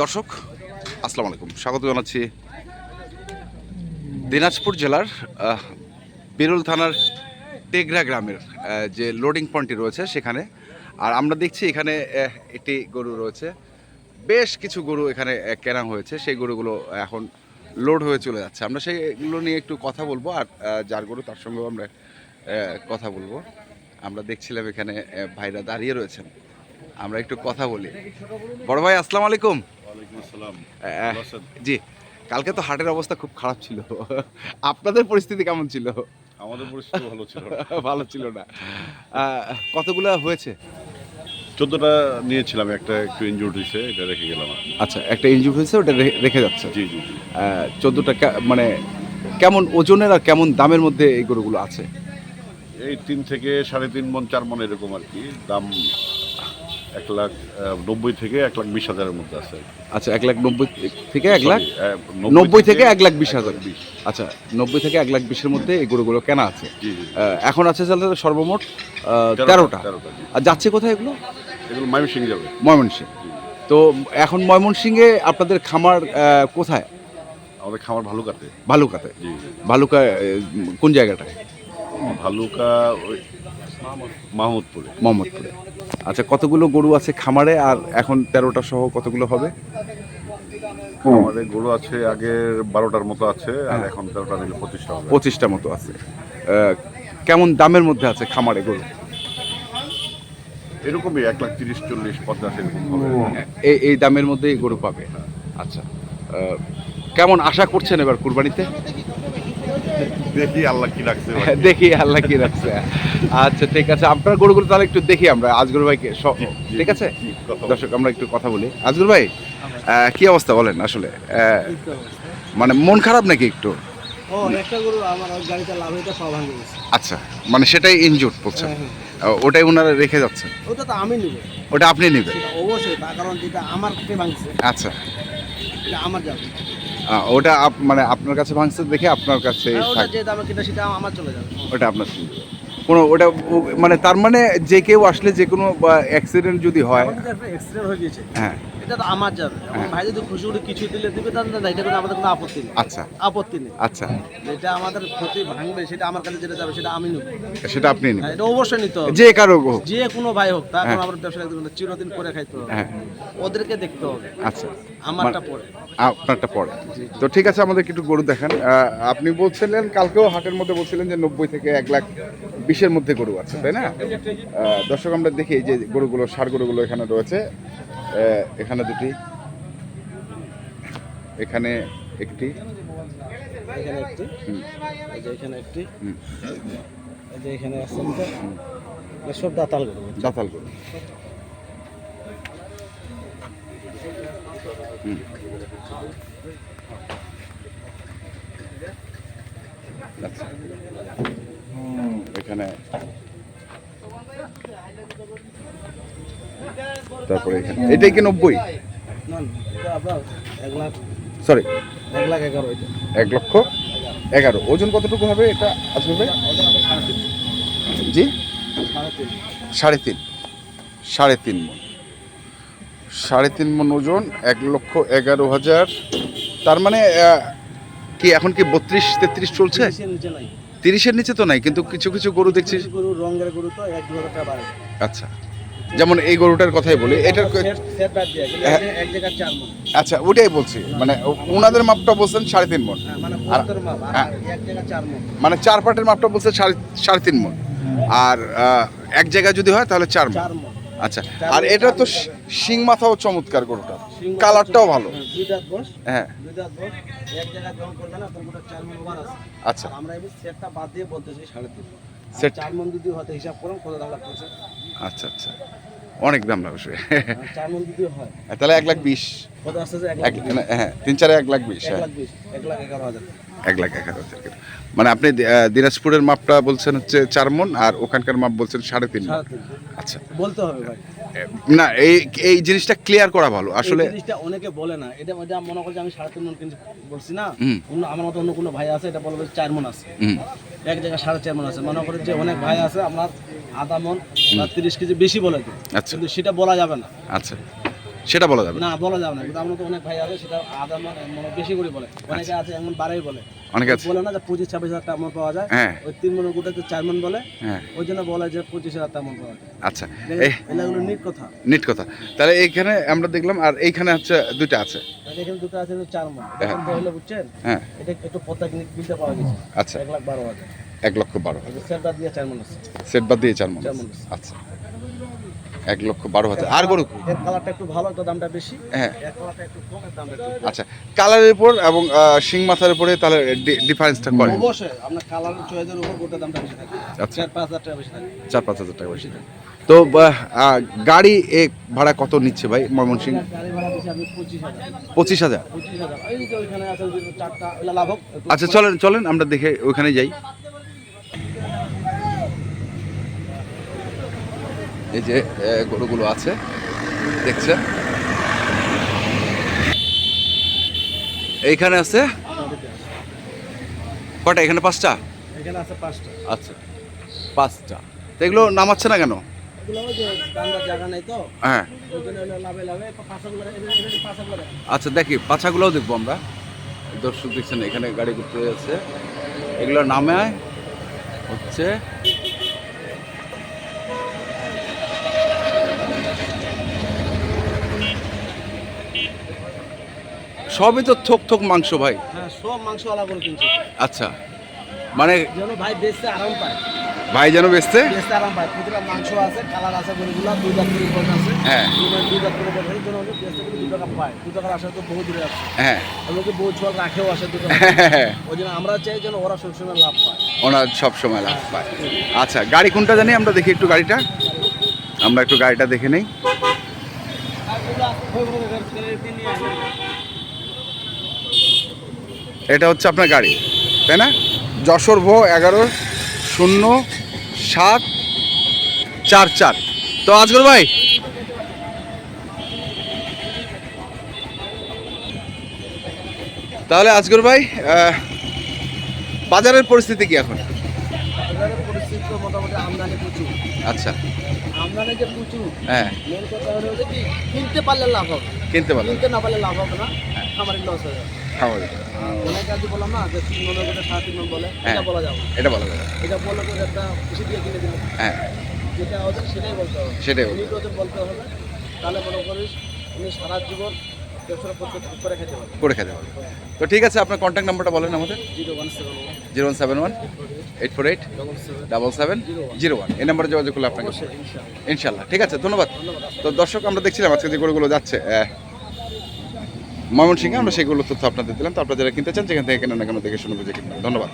দর্শক, আসসালামু আলাইকুম। স্বাগত জানাচ্ছি দিনাজপুর জেলার বেরুল থানার টেগরা গ্রামের যে লোডিং পয়েন্টটি রয়েছে সেখানে। আর আমরা দেখছি এখানে একটি গরু রয়েছে। বেশ কিছু গরু এখানে কেনা হয়েছে। সেই গরুগুলো এখন লোড হয়ে চলে যাচ্ছে। আমরা সেইগুলো নিয়ে একটু কথা বলব আর যার গরু তার সঙ্গেও আমরা কথা বলব। আমরা দেখছিলাম এখানে ভাইরা দাঁড়িয়ে রয়েছেন। আমরা একটু কথা বলি। বড় ভাই আসসালাম আলাইকুম। জি কালকে তো হাটের অবস্থা খুব খারাপ ছিল। আপনাদের পরিস্থিতি কেমন ছিল? আমাদের পরিস্থিতি ভালো ছিল ভালো ছিল না। কতগুলো হয়েছে? চোদ্দটা নিয়েছিলাম একটা একটু ইনজুর্ড হয়েছে এটা রেখে গেলাম আচ্ছা একটা ইনজুর হয়েছে ওটা রেখে যাচ্ছে। জি জি জি। চোদ্দোটা মানে কেমন ওজনের আর কেমন দামের মধ্যে এই গরুগুলো আছে? এই তিন থেকে সাড়ে তিন মন চার মন এরকম আর কি। দাম এক লাখ নব্বই থেকে এক লাখ বিশ হাজারের মধ্যে আছে। আচ্ছা এক লাখ নব্বই থেকে এক লাখ? নব্বই থেকে এক লাখ বিশ হাজার। আচ্ছা নব্বই থেকে এক লাখ বিশের মধ্যে এই গরুগুলো কেনা আছে। এখন আছে তাহলে সর্বমোট তেরোটা আর যাচ্ছে কোথায় এগুলো? এগুলো ময়মনসিং যাবে। ময়মনসিং তো এখন ময়মনসিংহে আপনাদের খামার কোথায়? আমাদের খামার ভালুকাতে। ভালুকাতে। ভালুকা কোন জায়গাটায়? ভালুকা মাহমুদপুরে মোহাম্মদপুরে আচ্ছা কতগুলো গরু আছে খামারে? আর এখন তেরোটা সহ কতগুলো হবে? আমাদের গরু আছে আগের বারোটার মতো আছে আর হ্যাঁ। এখন তেরোটা নিলে পঁচিশটা হবে। পঁচিশটা মতো আছে। কেমন দামের মধ্যে আছে খামারে গরু? এরকমই এক লাখ তিরিশ চল্লিশ পঞ্চাশ এরকম এই এই দামের মধ্যেই গরু পাবে। আচ্ছা কেমন আশা করছেন এবার কুরবানিতে? দেখি আল্লাহ কি রাখছে। হ্যাঁ, দেখি আল্লাহ কি রাখছে। আচ্ছা ঠিক আছে। আপনার গরুগুলো তাহলে একটু দেখি আমরা আজগর ভাইকে। ঠিক আছে? দর্শক আমরা একটু কথা বলি। আজগর ভাই কি অবস্থা বলেন আসলে? মানে মন খারাপ নাকি একটু? আচ্ছা মানে সেটাই ইনজুর বলছেন। হ্যাঁ, ওটাই ওনারা রেখে যাচ্ছেন? ওটা তো আমি নিব। ওটা আপনি নেবেন? অবশ্যই তার কারণ যেটা আমার ভাঙছে। আচ্ছা। আমার যাবে ওটা আপ- মানে আপনার কাছে ভাঙছে দেখে আপনার কাছে ওটা যে দামে কিনা সেটা আমার চলে যাবে। ওটা আপনার কিনবে। কোনো ওটা মানে তার মানে যে কেউ আসলে যে কোনো অ্যাক্সিডেন্ট যদি হয় এক্সিডেন্ট হয়ে গিয়েছে। হ্যাঁ। এটা তো আমার যাবে। হ্যাঁ। ভাই যদি খুশি করে কিছু দিলে দিবে তাহলে এটা কোনো আমাদের কোনো আপত্তি নেই। আচ্ছা। আপত্তি নেই। আচ্ছা। আমাদের ক্ষতি ভাঙবে সেটা আমার কাছে যেটা যাবে সেটা আমি নেব। সেটা আপনি হ্যাঁ, নেবেন এটা অবশ্যই নিতে হবে। যে কারও হোক। যে কোনো ভাই হোক তার হ্যাঁ। আমার ব্যবসা চিরদিন করে খাইতে হবে। হ্যাঁ। ওদেরকে দেখতে হবে। আচ্ছা। আমারটা পরে। আপনারটা পরে। তো ঠিক আছে আমাদের একটু গরু দেখান। আপনি বলছিলেন কালকেও হাটের মধ্যে বলছিলেন যে নব্বই থেকে এক লাখ বিশের মধ্যে গরু আছে তাই না? দর্শক আমরা দেখি যে গরুগুলো সার গরুগুলো এখানে রয়েছে। এখানে দুটি এখানে একটি। এখানে একটি হুম, যে এখানে একটি হুম, যে এখানে আছে সব দাতাল গরু দাতাল গরু। হুম। আচ্ছা। এখানে তারপরে এখানে। এটাই কি নব্বই? সরি এক লক্ষ এগারো। ওজন কতটুকু হবে এটা আসবে ভাই? জি? সাড়ে তিন। সাড়ে তিন মন। সাড়ে তিন মন ওজন এক লক্ষ এগারো হাজার। তার মানে কি এখন কি বত্রিশ তেত্রিশ চলছে? তিরিশের নিচে তো নাই কিন্তু কিছু কিছু গরু দেখছি। আচ্ছা। যেমন এই গরুটার কথাই বলি এটার হ্যাঁ। চার মন। আচ্ছা ওটাই বলছি মানে ওনাদের মাপটা বলছেন সাড়ে তিন মন। হ্যাঁ, মানে হ্যাঁ। চার মন। চার পাটের মাপটা বলছে সাড়ে সাড়ে তিন মন। আর এক জায়গায় যদি হয় তাহলে চার মন। আচ্ছা আর এটা তো শি- মাথাও চমৎকার গরুটা। কালারটাও ভালো। হ্যাঁ, হ্যাঁ আচ্ছা। আমরা এবার সেটটা বাদ দিয়ে বলতেছি সাড়ে তিন সেট- চার মন যদি হতে হিসাব করুন কত দাম লাগতেছে? আচ্ছা আচ্ছা। অনেক দাম লাগবে হয় তাহলে এক লাখ বিশ। কত আসছে যে এক এক লাখ হ্যাঁ তিন চারে এক লাখ বিশ এক হ্যাঁ। লাখ এক লাখ হাজার। এক লাখ হাজার মানে আপনি দিনাজপুরের মাপটা বলছেন হচ্ছে চার মন আর ওখানকার মাপ বলছেন সাড়ে তিন। আচ্ছা। বলতে হবে ভাই। না এই এই জিনিসটা ক্লিয়ার করা ভালো। আসলে জিনিসটা অনেকে বলে না। এটা এটা মনে করছে আমি সাড়ে তিন মন কিনছি বলছি না। অন্য আমার মতো অন্য কোনো ভাই আছে এটা বলবে চার মন আছে। এক জায়গায় সাড়ে চার মন আছে। মনে করে যে অনেক ভাই আছে আপনার আধা মন বা তিরিশ কেজি বেশি বলে দেয় আচ্ছা। কিন্তু সেটা বলা যাবে না। আচ্ছা। সেটা বলা যাবে না। বলা যাবে না। কিন্তু আমরা তো অনেক ভাই আছে সেটা আধা মানে বেশি করে বলে। অনেকে আছে এমন বাড়াই বলে। অনেকে আছে। বলে না যে পঁচিশ ছাব্বিশ হাজার টাকা মন পাওয়া যায়। হ্যাঁ। ওই তিন মনের গোটাতে চার মন বলে হ্যাঁ। ওই জন্য বলে যে পঁচিশ হাজার টাকা মন পাওয়া যায়। আচ্ছা। এগুলো নিট কথা। নিট কথা। তাহলে এইখানে আমরা দেখলাম আর এইখানে হচ্ছে দুইটা আছে। এখানে দুটো আছে চার মন হ্যাঁ। এখন হলে বুঝছেন? হ্যাঁ। এটা একটু পদ্মা কিনে কিনতে পাওয়া গেছে। আচ্ছা। এক লাখ বারো হাজার। এক লক্ষ বারো হাজার। বাদ দিয়ে চার মন আছে সেট বাদ দিয়ে চার মন। আচ্ছা। এক লক্ষ বারো হাজার। আর গরু? এর কালারটা একটু ভালো একটু দামটা বেশি। হ্যাঁ। আচ্ছা কালারের উপর এবং শিং মাথার উপরে তাহলে ডিফারেন্সটা করে অবশ্যই আপনার কালার চয়েসের উপর গোটা দামটা বেশি থাকে। আচ্ছা। চার পাঁচ হাজার টাকা বেশি থাকে। চার পাঁচ হাজার টাকা বেশি তো গাড়ি এক ভাড়া কত নিচ্ছে ভাই ময়মনসিং পঁচিশ হাজার। আচ্ছা চলেন চলেন আমরা দেখে ওইখানে যাই। এই যে গরুগুলো আছে। দেখছেন? এইখানে আছে? কটা এখানে পাঁচটা? এখানে আছে পাঁচটা। আচ্ছা পাঁচটা। তো এগুলো নামাচ্ছে না কেন? হ্যাঁ। আচ্ছা দেখি পাছাগুলোও দেখব আমরা। দর্শক দেখছেন এখানে গাড়ি ঘুরতে যাচ্ছে। এগুলো নামে হচ্ছে সবই তো থোক থোক মাংস ভাই। হ্যাঁ সব মাংস আলাদা করে কিনছি। আচ্ছা মানে যেন ভাই বেচতে আরাম পায়। ভাই যেন বেচতে? বেচতে আরাম পায়। প্রতিটা মাংস আছে কালার আছে গরুগুলো দুই দাঁত করে বড় আছে। হ্যাঁ। দুই দুই দাঁত করে আছে যেন বেচতে করে দু টাকা পায়। দু টাকার আশা তো বহু দূরে আছে। হ্যাঁ। ওদেরকে বউ ছোয়াল রাখেও আসে দু টাকা। ওই জন্য আমরা চাই যেন ওরা সবসময় লাভ পায়। ওনার সব সময় লাভ পায়। আচ্ছা গাড়ি কোনটা জানি? আমরা দেখি একটু গাড়িটা। আমরা একটু গাড়িটা দেখে নেই। এটা হচ্ছে আপনার গাড়ি তাই না? যশোর ভো এগারো শূন্য সাত চার চার। তো আজগর ভাই তাহলে আজগর ভাই বাজারের পরিস্থিতি কি এখন? বাজারের পরিস্থিতি মোটামুটি আমদানি প্রচুর। আচ্ছা। আমদানি যে প্রচুর হ্যাঁ। মেন কথা হলো যে কি কিনতে পারলে লাভ হবে। কিনতে পারলে। কিনতে না পারলে লাভ হবে না আমার লস হয়ে যাবে। খাওয়া অনেক আগে বললাম না যে তিন সাড়ে তিন বলে হ্যাঁ। এটা বলা যাবে এটা বলা যাবে এটা বললে তো একটা খুশি দিয়ে কিনে দিলে হ্যাঁ। যেটা সেটাই বলতে হবে। সেটাই বলতে হবে। তাহলে মনে করিস উনি সারা জীবন করে খেতে পারবে। তো ঠিক আছে আপনার কন্ট্যাক্ট নাম্বারটা বলেন আমাদের। Zero one seven one eight four eight double seven zero one. এই নাম্বারে যোগাযোগ করলে আপনাকে ইনশাল্লাহ ঠিক আছে ধন্যবাদ। ধন্যবাদ তো দর্শক আমরা দেখছিলাম আজকে যে গরুগুলো যাচ্ছে ময়মনসিংহে আমরা সেগুলো তথ্য আপনাদের দিলাম। তো আপনারা যারা কিনতে চান, যেখান থেকে কেনেন না কেন দেখে শুনে বুঝে কিনবেন। ধন্যবাদ।